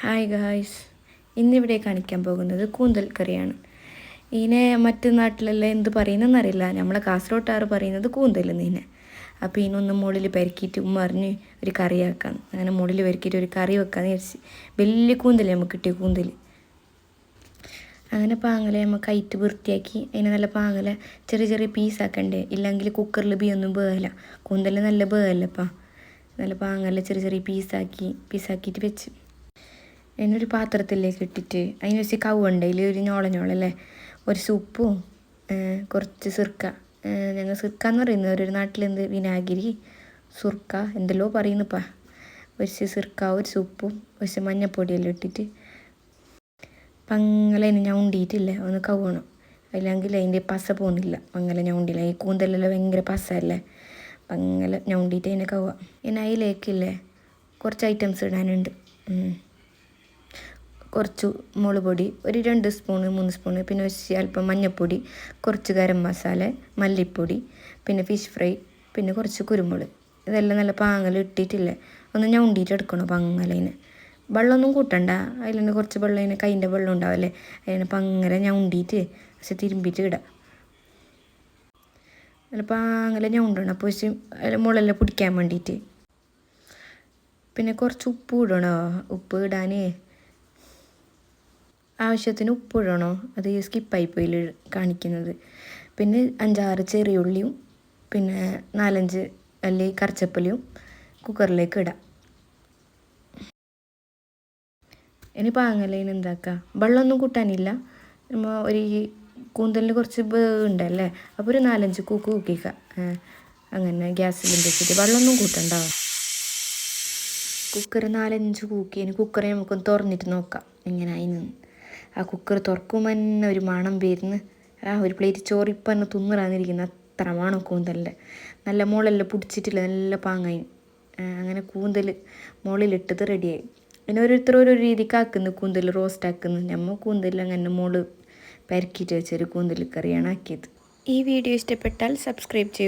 Hi guys ഇന്നിവിടെ കാണിക്കാൻ പോകുന്നത് കൂന്തൽ കറിയാണ് ഇതിനെ മറ്റു നാട്ടിലെല്ലാം എന്ത് പറയുന്നതെന്നറിയില്ല. നമ്മളെ കാസർഗോട്ടാറ് പറയുന്നത് കൂന്തൽ നീനെ അപ്പോൾ ഇതിനൊന്ന് മുകളിൽ പെരക്കിയിട്ട് ഉമ്മ അറിഞ്ഞ് ഒരു കറിയാക്കാം അങ്ങനെ മുകളിൽ പെരക്കിയിട്ട് ഒരു കറി വെക്കാമെന്ന് വിചാരിച്ച് വലിയ കൂന്തൽ നമുക്ക് കിട്ടിയ കൂന്തൽ അങ്ങനെ പാങ്ങല നമ്മൾ കയറ്റ് വൃത്തിയാക്കി. അതിനെ നല്ല പാങ്ങല ചെറിയ ചെറിയ പീസാക്കണ്ടേ ഇല്ലെങ്കിൽ കുക്കറിൽ ബിയൊന്നും വേകല കൂന്തൽ നല്ല വേകല്ലപ്പാ നല്ല പാങ്ങല ചെറിയ ചെറിയ പീസാക്കി പീസാക്കിയിട്ട് വെച്ച്. എന്നൊരു പാത്രത്തിലേക്ക് ഇട്ടിട്ട് അതിന് വെച്ച് കവുണ്ട്. അതിൽ ഒരു ഞോളഞ്ഞോളല്ലേ ഒരു സൂപ്പും കുറച്ച് സിർക്ക. ഞങ്ങൾ സിർക്ക എന്ന് പറയുന്നത് ഒരു നാട്ടിലെന്ത് വിനാഗിരി സുർക്ക എന്തെല്ലോ പറയുന്നുപ്പാ ഒരു സിർക്ക ഒരു സൂപ്പും ഒരു മഞ്ഞപ്പൊടിയെല്ലാം ഇട്ടിട്ട് പങ്ങല അതിന് ഉണ്ടിയിട്ടില്ല ഒന്ന് കവണം അല്ലെങ്കിൽ അതിന്റെ പസ പോകുന്നില്ല പങ്ങല ഉണ്ടില്ല ഈ കൂന്തലെല്ലാം ഭയങ്കര പസല്ലേ പങ്ങല ഉണ്ടിയിട്ട് അതിനെ കവുക. ഇനി അതിലേക്കില്ലേ കുറച്ച് ഐറ്റംസ് ഇടാനുണ്ട്. കുറച്ച് മുളക് പൊടി ഒരു രണ്ട് സ്പൂണ് മൂന്ന് സ്പൂണ് പിന്നെ ഒരു അല്പം മഞ്ഞൾപ്പൊടി കുറച്ച് ഗരം മസാല മല്ലിപ്പൊടി പിന്നെ ഫിഷ് ഫ്രൈ പിന്നെ കുറച്ച് കുരുമുളക്. ഇതെല്ലാം നല്ല പാങ്ങൽ ഇട്ടിട്ടില്ലേ? ഒന്ന് ഉണ്ടിയിട്ട് എടുക്കണം പങ്ങലേന് വെള്ളമൊന്നും കൂട്ടണ്ട. അതിൽ കുറച്ച് വെള്ളം അതിന് കൈന്റെ വെള്ളം ഉണ്ടാവല്ലേ? അതിനെ പങ്ങല ഉണ്ടിയിട്ട് പക്ഷെ തിരുമ്പിയിട്ട് ഇടാം. നല്ല പാങ്ങല ഉണ്ടണം അപ്പോൾ അതിൽ മുളെല്ലാം പിടിക്കാൻ വേണ്ടിയിട്ട്. പിന്നെ കുറച്ച് ഉപ്പ് ഇടണോ? ഉപ്പ് ഇടാനേ. ആവശ്യത്തിന് ഉപ്പ് ഇടണോ അത് സ്കിപ്പായി പോയി കാണിക്കുന്നത്. പിന്നെ അഞ്ചാറ് ചെറിയ ഉള്ളിയും പിന്നെ നാലഞ്ച് അല്ലി കറിച്ചപ്പലിയും കുക്കറിലേക്ക് ഇടാം. ഇനി പാങ്ങലേന് എന്താക്കുക വെള്ളമൊന്നും കൂട്ടാനില്ല. നമ്മൾ ഒരു കൂന്തലിന് കുറച്ച് ഉണ്ടല്ലേ? അപ്പോൾ ഒരു നാലഞ്ച് കൂക്ക് കൂക്കിക്ക അങ്ങനെ ഗ്യാസ് വെച്ചിട്ട് വെള്ളമൊന്നും കൂട്ടണ്ടാവും കുക്കർ നാലഞ്ച് കൂക്കി ഇനി കുക്കറെ നമുക്കൊന്ന് തുറന്നിട്ട് നോക്കാം. എങ്ങനെ അതിന് ആ കുക്കർ തുറക്കുമ്പോൾ തന്നെ ഒരു മണം വരുന്ന്. ആ ഒരു പ്ലേറ്റ് ചോറ് ഇപ്പം തന്നെ അത്ര മണം കൂന്തലിന്റെ. നല്ല മുളെല്ലാം പിടിച്ചിട്ടില്ല. നല്ല പാങ്ങായി. അങ്ങനെ കൂന്തൽ മുകളിലിട്ടത് റെഡിയായി പിന്നെ ഓരോരുത്തർ ഓരോ രീതിക്ക് ആക്കുന്നു കൂന്തൽ റോസ്റ്റ് ആക്കുന്നു. നമ്മൾ കൂന്തൽ അങ്ങനെ മുൾ പരക്കിയിട്ട് വെച്ചൊരു കൂന്തൽ കറിയാണ് ആക്കിയത്. ഈ വീഡിയോ ഇഷ്ടപ്പെട്ടാൽ സബ്സ്ക്രൈബ് ചെയ്യും.